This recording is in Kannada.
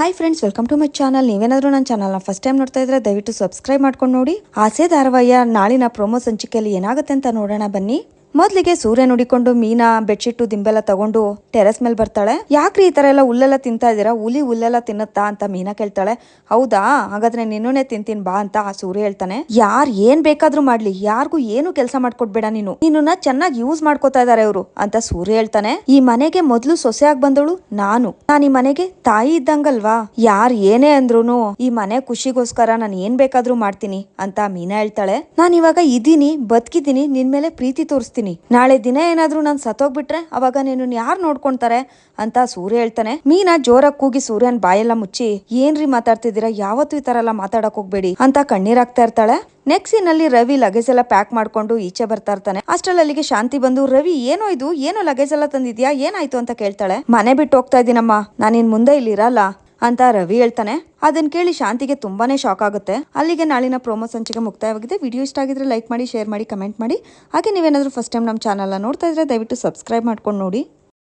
Hi friends welcome to my channel ನೀವೇನಾದರೂ ನನ್ನ ಚಾನಲ್ನ ಫಸ್ಟ್ ಟೈಮ್ ನೋಡ್ತಾ ಇದ್ರೆ ದಯವಿಟ್ಟು ಸಬ್ಸ್ಕ್ರೈಬ್ ಮಾಡ್ಕೊಂಡು ನೋಡಿ. ಆಸೆ ಧಾರಾವಾಹಿಯ ನಾಳಿನ ಪ್ರೊಮೋ ಸಂಚಿಕೆಯಲ್ಲಿ ಏನಾಗುತ್ತೆ ಅಂತ ನೋಡೋಣ ಬನ್ನಿ. ಮೊದ್ಲಿಗೆ ಸೂರ್ಯ ನುಡಿಕೊಂಡು ಮೀನಾ, ಬೆಡ್ಶೀಟು, ದಿಂಬೆಲ್ಲ ತಗೊಂಡು ಟೆರೆಸ್ ಮೇಲೆ ಬರ್ತಾಳೆ. ಯಾಕ್ರಿ ಈ ತರ ಎಲ್ಲ ಹುಲ್ಲೆಲ್ಲ ತಿಂತಾ ಇದೀರಾ ಹುಲಿ ಹುಲ್ಲೆಲ್ಲ ತಿನ್ನುತ್ತಾ ಅಂತ ಮೀನಾ ಕೇಳ್ತಾಳೆ. ಹೌದಾ? ಹಾಗಾದ್ರೆ ನಿನ್ನೇ ತಿಂತೀನಿ ಬಾ ಅಂತ ಆ ಸೂರ್ಯ ಹೇಳ್ತಾನೆ. ಯಾರ್ ಏನ್ ಬೇಕಾದ್ರೂ ಮಾಡ್ಲಿ. ಯಾರಿಗೂ ಏನು ಕೆಲಸ ಮಾಡ್ಕೊಡ್ಬೇಡ ನೀನು. ನಿನ್ನ ಚೆನ್ನಾಗಿ ಯೂಸ್ ಮಾಡ್ಕೋತಾ ಇದಾರೆ ಅವರು ಅಂತ ಸೂರ್ಯ ಹೇಳ್ತಾನೆ. ಈ ಮನೆಗೆ ಮೊದ್ಲು ಸೊಸೆಯಾಗಿ ಬಂದಳು ನಾನು. ನಾನು ಈ ಮನೆಗೆ ತಾಯಿ ಇದ್ದಂಗಲ್ವಾ? ಯಾರ್ ಏನೇ ಅಂದ್ರೂನು ಈ ಮನೆ ಖುಷಿಗೋಸ್ಕರ ನಾನು ಏನ್ ಬೇಕಾದ್ರೂ ಮಾಡ್ತೀನಿ ಅಂತ ಮೀನಾ ಹೇಳ್ತಾಳೆ. ನಾನು ಇವಾಗ ಇದೀನಿ ಬದುಕಿದ್ದೀನಿ ನಿನ್ ಮೇಲೆ ಪ್ರೀತಿ ತೋರಿಸ್ತೀನಿ. ನಾಳೆ ದಿನ ಏನಾದ್ರೂ ನಾನು ಸತ್ತೋಗ್ಬಿಟ್ರೆ ಅವಾಗ ನೀನು ಯಾರು ನೋಡ್ಕೊಂತಾರೆ ಅಂತ ಸೂರ್ಯ ಹೇಳ್ತಾನೆ. ಮೀನಾ ಜೋರಾಗಿ ಕೂಗಿ ಸೂರ್ಯನ್ ಬಾಯೆಲ್ಲ ಮುಚ್ಚಿ, ಏನ್ರಿ ಮಾತಾಡ್ತಿದ್ದೀರಾ? ಯಾವತ್ತೂ ಈ ತರ ಎಲ್ಲ ಮಾತಾಡಕ್ ಹೋಗ್ಬೇಡಿ ಅಂತ ಕಣ್ಣೀರಾಗ್ತಾ ಇರ್ತಾಳೆ. ನೆಕ್ಸ್ಟ್ ಇನ್ನಲ್ಲಿ ರವಿ ಲಗೇಜ್ ಎಲ್ಲ ಪ್ಯಾಕ್ ಮಾಡ್ಕೊಂಡು ಈಚೆ ಬರ್ತಾ ಇರ್ತಾನೆ. ಅಷ್ಟ್ರಲ್ಲಿ ಅಲ್ಲಿಗೆ ಶಾಂತಿ ಬಂದು, ರವಿ, ಏನೋ ಇದು? ಏನೋ ಲಗೇಜ್ ಎಲ್ಲ ತಂದಿದ್ಯಾ? ಏನಾಯ್ತು? ಅಂತ ಕೇಳ್ತಾಳೆ. ಮನೆ ಬಿಟ್ಟು ಹೋಗ್ತಾ ಇದೀನಮ್ಮ. ನಾನಿನ್ ಮುಂದೆ ಇಲ್ಲಿ ಇರಲ್ಲ ಅಂತ ರವಿ ಹೇಳ್ತಾನೆ. ಅದನ್ನ ಕೇಳಿ ಶಾಂತಿಗೆ ತುಂಬಾನೇ ಶಾಕ್ ಆಗುತ್ತೆ. ಅಲ್ಲಿಗೆ ನಾಳಿನ ಪ್ರೋಮೋ ಸಂಚಿಕೆ ಮುಕ್ತಾಯವಾಗಿದೆ. ವಿಡಿಯೋ ಇಷ್ಟ ಆಗಿದ್ರೆ ಲೈಕ್ ಮಾಡಿ ಶೇರ್ ಮಾಡಿ ಕಮೆಂಟ್ ಮಾಡಿ. ಹಾಗೆ ನೀವೇನಾದ್ರೂ ಫಸ್ಟ್ ಟೈಮ್ ನಮ್ಮ ಚಾನಲ್ನ ನೋಡ್ತಾ ಇದ್ರೆ ದಯವಿಟ್ಟು ಸಬ್ಸ್ಕ್ರೈಬ್ ಮಾಡ್ಕೊಂಡು ನೋಡಿ.